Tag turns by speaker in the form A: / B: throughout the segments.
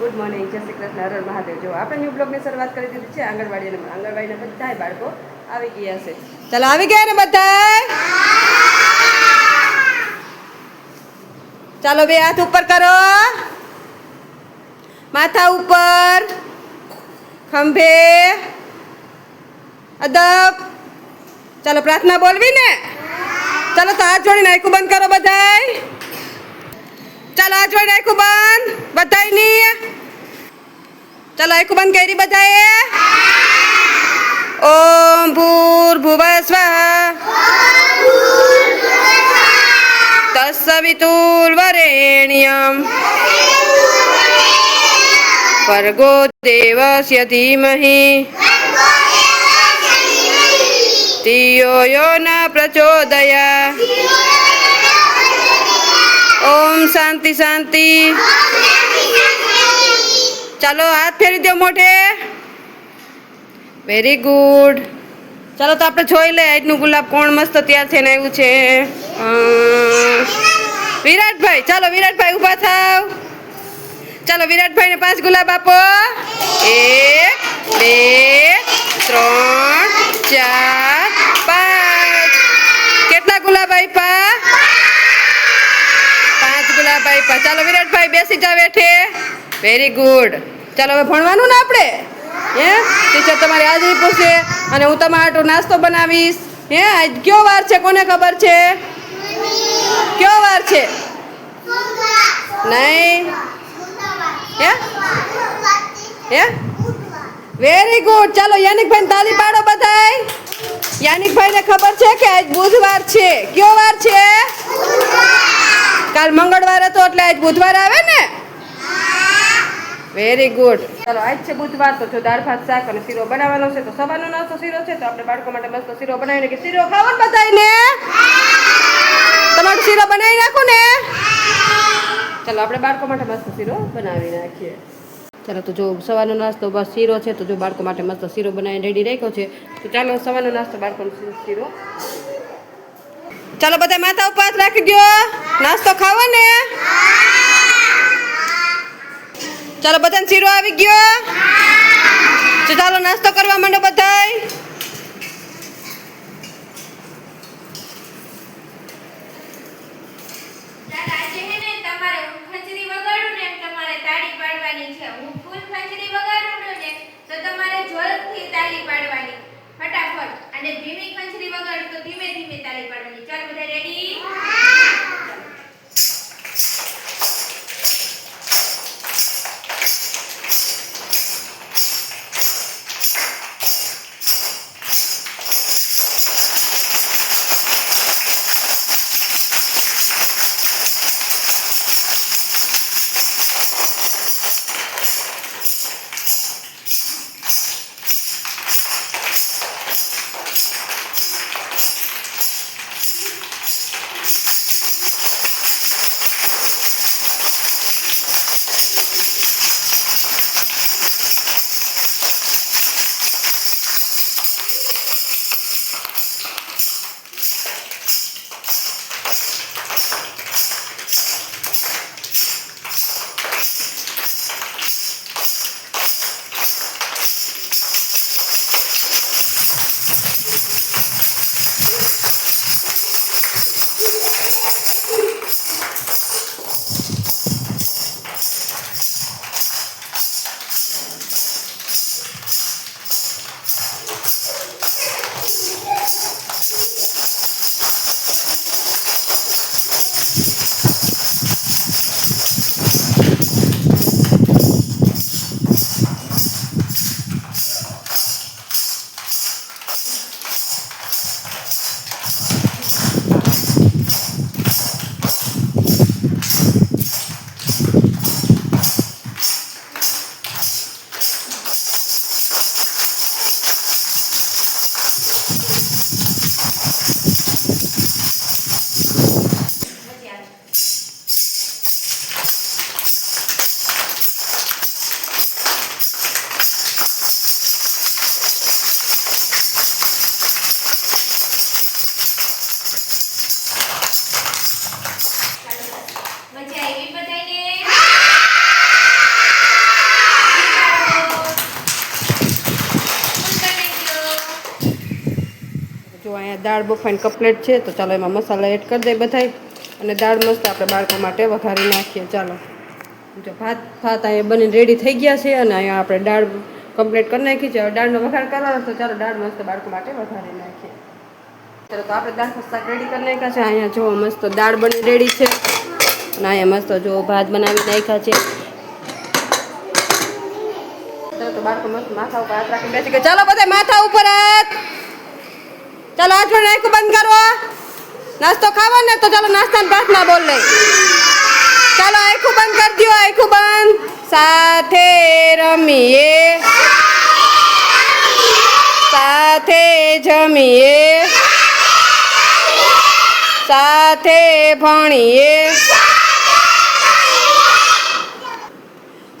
A: Good morning, જય શ્રી કૃષ્ણ, હર મહાદેવ. જો આપણે ન્યૂ બ્લોગની શરૂઆત કરી દીધી છે આંગણવાડી આંગણવાડીના બધા બાળકો આવી ગયા છે. ચાલો, આવી ગયા ને બધા ચાલો, બે હાથ ઉપર કરો. માથા ઉપર, ખંભે, અદબ. ચાલો, પ્રાર્થના બોલવી ને? ચાલો, તો હાથ જોડીને આખું બંધ કરો બધાય. ચાલો હાથ જોડીને આખું બંધ. બધાયની ચાલો આખું બંધ કરી બધાએ ઓમ ભૂર ભુવ સ્વાહા તત્સવિતુર્વરેણ્યમ ભર્ગો દેવસ્ય ધીમહિ. ધિયો યો ન પ્રચોદયા. ઓમ શાંતિ શાંતિ. ચાલો હાથ ફેરી દો મોઢે. વેરી ગુડ ચાલો તો આપણે જોઈ લે આજનું ગુલાબ કોણ મસ્ત તૈયાર થઈને આવ્યું છે. વિરાટભાઈ, ચાલો વિરાટભાઈ ઊભા થાવ. ચાલો વિરાટભાઈને પાંચ ગુલાબ આપો. એક બે ત્રણ ચાર પાંચ કેટલા ગુલાબ આપ્યા પાંચ ગુલાબ આપ્યા ચાલો વિરાટભાઈ બેસી જાવ બેઠે. વેરી ગુડ ચાલો હવે ભણવાનું ને આપણે? હે? ટીચર તમારી હાજરી પૂછશે અને હું તમારા આટલો નાસ્તો બનાવીશ. હે? આજ કયો વાર છે કોને ખબર છે? કયો વાર છે? નહીં? હે? હે? વેરી ગુડ ચાલો યાનિકભાઈ તાલી પાડો બધાય. યાનિકભાઈને ખબર છે કે આજ બુધવાર છે. કયો વાર છે? એટલે આજ બુધવાર આવે ને? વેરી ગુડ ચાલો, આજ છે બુધવાર, તો જો દાળ, ભાત, શાક અને શીરો બનાવવાનો છે, તો સવારનો નાસ્તો શીરો છે, તો આપણે બાળકો માટે મસ્ત શીરો બનાવીને કે શીરો ખાવો ને બધાને તમારો શીરો બનાવી નાખો ને? ચાલો, આપણે બાળકો માટે મસ્ત શીરો બનાવી નાખીએ. ચાલો, તો જો સવારનો નાસ્તો બસ શીરો છે, તો જો બાળકો માટે મસ્ત શીરો બનાવીને રેડી રાખ્યો છે. તો ચાલો, સવારનો નાસ્તો બાળકોનો શીરો. ચાલો બધા માથા ઉપર રાખી દો નાસ્તો ખાવો ને ચાલો બધાને શીરો આવી ગયો. ચાલો નાસ્તો કરવા માંડો. અહીંયા દાળ બફાઈન કપલેટ છે, તો ચાલો એમાં મસાલા એડ કરી દઈએ બધાય. અને દાળ મસ્ત આપણે બાળકો માટે વઘારી નાખીએ. ચાલો. જો ભાત ભાત અહીંયા બની રેડી થઈ ગયા છે અને અહીંયા આપણે દાળ કમ્પ્લીટ કરી નાખી છે. દાળનો વઘાર કરવાનો તો ચાલો દાળ મસ્ત બાળકો માટે વઘારી નાખીએ. ચાલો, તો આપણે દાળ શાક રેડી કરી નાખ્યા છે. અહીંયા જો મસ્ત દાળ બની રેડી છે. અને અહીંયા મસ્ત જો ભાત બનાવી નાખ્યા છે. તો બાળકો મસ્ત માથા ઉપર હાથ રાખીને બેસી ગયા. ચાલો બધા માથા ઉપર હાથ! ચાલો આઠ પણ આંખો બંધ કરો નાસ્તો ખાવા ને તો ચાલો નાસ્તા પ્રાર્થના બોલ. લે ચાલો આંખું બંધ કરી દો આંખું બંધ. સાથે રમીએ. સાથે જમીએ. સાથે ભણીએ.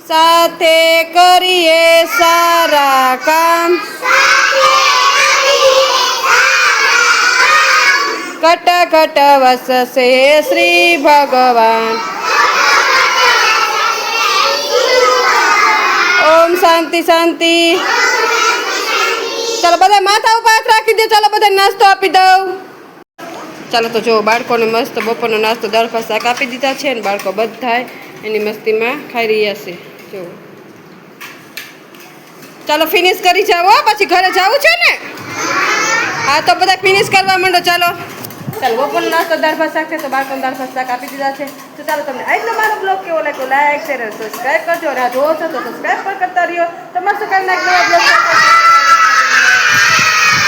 A: સાથે કરીએ સારા કામ. કટ કટ વસશે શ્રી ભગવાન ઓમ શાંતિ શાંતિ ચાલો બધા માથા ઉપર હાથ રાખી દે ચાલો બધા નાસ્તો આપી દઉં ચાલો તો જો બાળકોને મસ્ત બપોરનો નાસ્તો, દાળ શાક આપી દીધા છે ને બાળકો બધાય એની મસ્તીમાં ખાઈ રહ્યા છે. જો ચાલો ફિનિશ કરી જાઓ પછી ઘરે જવું છે ને? હા, તો બધા ફિનિશ કરવા માંડો, ચાલો. ચાલો, બપોરનો નાસ્તો, દાળ, ભાત, શાક છે તો બાળકોને દાળ, ભાત, શાક આપી દીધા છે. તો ચાલો તમને આજનો મારો બ્લોગ કેવો લાગ્યો લાઈક શેર સબસ્ક્રાઈબ કરજો. અને આ જોવો છો તો સબસ્ક્રાઈબ પણ કરતા રહ્યો. તમારે શું કામ નાખ